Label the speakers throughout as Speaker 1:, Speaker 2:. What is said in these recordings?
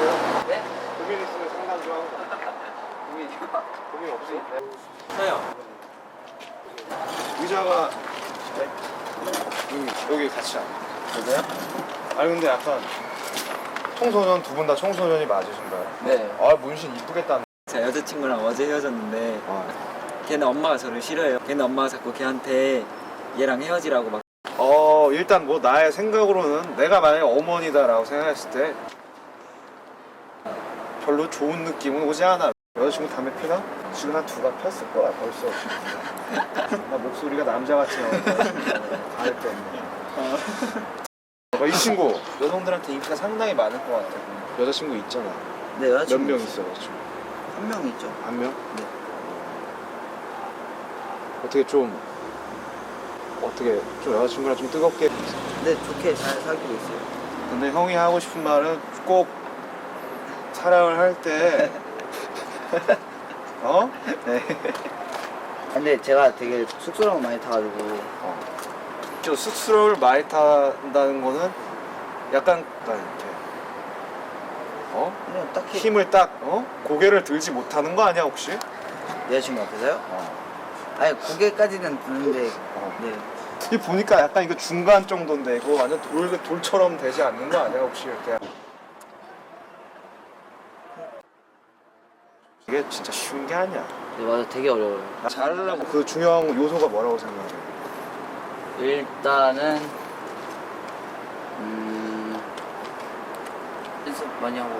Speaker 1: 가세요.
Speaker 2: 네?
Speaker 1: 고민 있으면 상담 좀 하고.
Speaker 2: 고민이요?
Speaker 1: 고민 없으세요?
Speaker 2: 저요.
Speaker 1: 의자가 네? 여기, 여기 같이 앉아.
Speaker 2: 저도요?
Speaker 1: 아니 근데 약간 청소년 두 분 다 청소년이 맞으신가요?
Speaker 2: 네.
Speaker 1: 아 문신 이쁘겠다.
Speaker 2: 제가 여자친구랑 어제 헤어졌는데
Speaker 1: 아,
Speaker 2: 걔는 엄마가 저를 싫어해요. 걔는 엄마가 자꾸 걔한테 얘랑 헤어지라고 막
Speaker 1: 어 일단 뭐 나의 생각으로는 내가 만약에 어머니다라고 생각했을 때 별로 좋은 느낌은 오지 않아. 여자친구 담배 피나? 지금 한 두갑 폈을 거야 벌써. 나 목소리가 남자같이 나오니까 가을 때문에. 어, 이 친구 여성들한테 인기가 상당히 많을 것 같아. 여자친구 있잖아.
Speaker 2: 네,
Speaker 1: 몇
Speaker 2: 여자친구
Speaker 1: 명 있어 여자친구?
Speaker 2: 한 명 있죠.
Speaker 1: 한 명?
Speaker 2: 네.
Speaker 1: 어떻게 좀 어떻게 좀 여자친구랑 좀 뜨겁게
Speaker 2: 네, 좋게 잘 사귀고 있어요.
Speaker 1: 근데 형이 하고 싶은 말은 꼭 사랑을 할 때 어?
Speaker 2: 네. 근데 제가 되게 쑥스러움 많이 타가지고
Speaker 1: 저 쑥스러움을 많이 탄다는 거는 약간 약간 이렇게 어?
Speaker 2: 그냥 딱히
Speaker 1: 힘을 딱 어? 고개를 들지 못하는 거 아니야 혹시?
Speaker 2: 여자친구 앞에서요?
Speaker 1: 어.
Speaker 2: 아니 고개까지는 드는데
Speaker 1: 어.
Speaker 2: 네.
Speaker 1: 이 보니까 약간 이거 중간 정도인데 이거 완전 돌, 돌처럼 되지 않는 거 아니야 혹시 이렇게 이게 진짜 쉬운 게 아니야
Speaker 2: 네 맞아 되게 어려워요.
Speaker 1: 잘하려고 그 중요한 요소가 뭐라고 생각해?
Speaker 2: 일단은 음 연습 많이 하고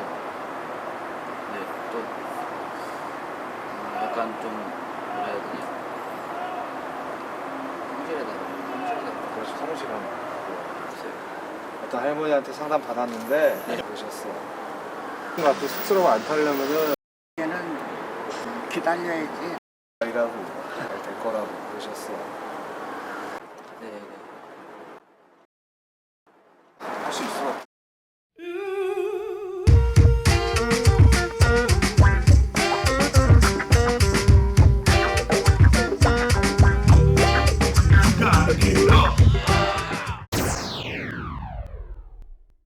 Speaker 2: 네또 음, 약간 좀 뭐라 해야 되냐 성실하다 성실하다
Speaker 1: 그래서 성실한
Speaker 2: 글쎄요.
Speaker 1: 어떤 할머니한테 상담 받았는데
Speaker 2: 네.
Speaker 1: 그러셨어 그 앞에 쑥스러워 안 타려면은
Speaker 3: 기다려야지.
Speaker 1: 아이라고 될 거라고 그러셨어. 네네. 할수 있어. got it.